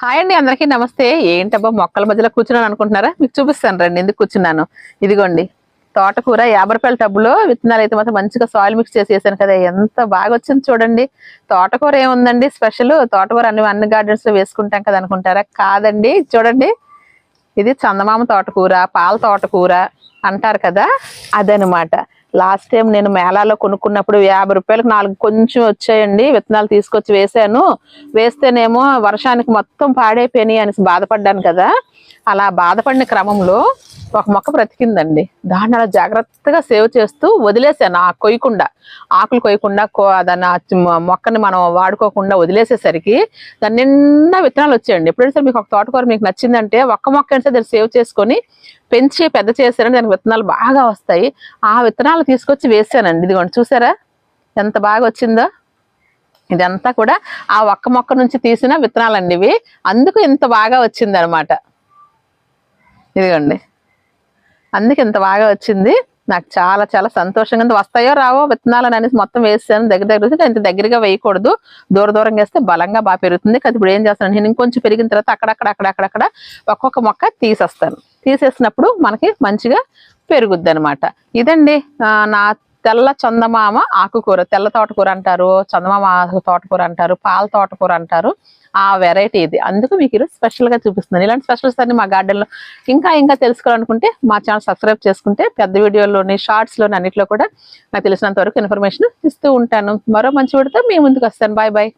Hi అండి అందరికీ నమస్తే. ఏంటబ్బా మొక్కల మధ్యలో కూర్చున్నాను అనుకుంటున్నారా? మీకు చూపిస్తాను రండి ఎందుకు కూర్చున్నాను? ఇదిగోండి తోటకూర యాభై రూపాయల టబ్బులో విత్తనాలు అయితే మాత్రం మంచిగా సాయిల్ మిక్స్ చేసి వేసాను కదా ఎంత బాగా వచ్చింది చూడండి. తోటకూర ఏముందండి? స్పెషల్ తోటకూర అన్ని అన్ని గార్డెన్స్లో వేసుకుంటాం కదా అనుకుంటారా? కాదండి చూడండి. ఇది చందమామ తోటకూర పాల తోటకూర అంటారు కదా అదనమాట. లాస్ట్ టైం నేను మేళాలో కొనుక్కున్నప్పుడు యాభై రూపాయలకు నాలుగు కొంచెం వచ్చాయండి. విత్తనాలు తీసుకొచ్చి వేసాను వేస్తేనేమో వర్షానికి మొత్తం పాడైపోయినాయి అనేసి బాధపడ్డాను కదా. అలా బాధపడిన క్రమంలో ఒక మొక్క బ్రతికిందండి. దాన్ని అలా జాగ్రత్తగా సేవ్ చేస్తూ వదిలేసాను ఆ కొయ్యకుండా. ఆకులు కొయ్యకుండా కో- దాన్ని మొక్కని మనం వాడుకోకుండా వదిలేసేసరికి దాని నిండా విత్తనాలు వచ్చాయండి. ఎప్పుడైనా సరే మీకు ఒక తోటకూర మీకు నచ్చిందంటే ఒక్క మొక్క అయినా దాన్ని సేవ్ చేసుకొని పెంచి పెద్ద చేశారని దానికి విత్తనాలు బాగా వస్తాయి. ఆ విత్తనాలు తీసుకొచ్చి వేసానండి. ఇదిగోండి చూసారా? ఎంత బాగా వచ్చిందో? ఇదంతా కూడా ఆ ఒక్క మొక్క నుంచి తీసిన విత్తనాలండి ఇవి. అందుకు ఇంత బాగా వచ్చిందనమాట. ఇదిగోండి. అందుకు ఇంత బాగా వచ్చింది. నాకు చాలా చాలా సంతోషంగా ఉంది. వస్తాయో రావో విత్తనాలు అనేసి మొత్తం వేసాను దగ్గర దగ్గర ఇంత దగ్గరగా వేయకూడదు. దూర దూరంగా వేస్తే బలంగా బాగా పెరుగుతుంది. కానీ ఇప్పుడు ఏం చేస్తాను? నేను ఇంకొంచెం పెరిగిన తర్వాత అక్కడక్కడ అక్కడక్కడ ఒక్కొక్క మొక్క తీసేస్తాను. తీసేసినప్పుడు మనకి మంచిగా పెరుగుద్ది అనమాట ఇదండి నా తెల్ల చందమామ ఆకుకూర తెల్ల తోటకూర అంటారు చందమామ ఆకు తోటకూర అంటారు పాల తోటకూర అంటారు. ఆ వెరైటీ ఇది. అందుకు మీకు ఈరోజు స్పెషల్గా చూపిస్తున్నాను. ఇలాంటి స్పెషల్స్ అన్ని మా గార్డెన్లో ఇంకా ఇంకా తెలుసుకోవాలనుకుంటే మా ఛానల్ సబ్స్క్రైబ్ చేసుకుంటే పెద్ద వీడియోలోని షార్ట్స్లోని అన్నింటిలో అన్నిట్లో కూడా నాకు తెలిసినంత వరకు ఇన్ఫర్మేషన్ ఇస్తూ ఉంటాను. మరో మంచి వీడితో మీ ముందుకు వస్తాను. Bye bye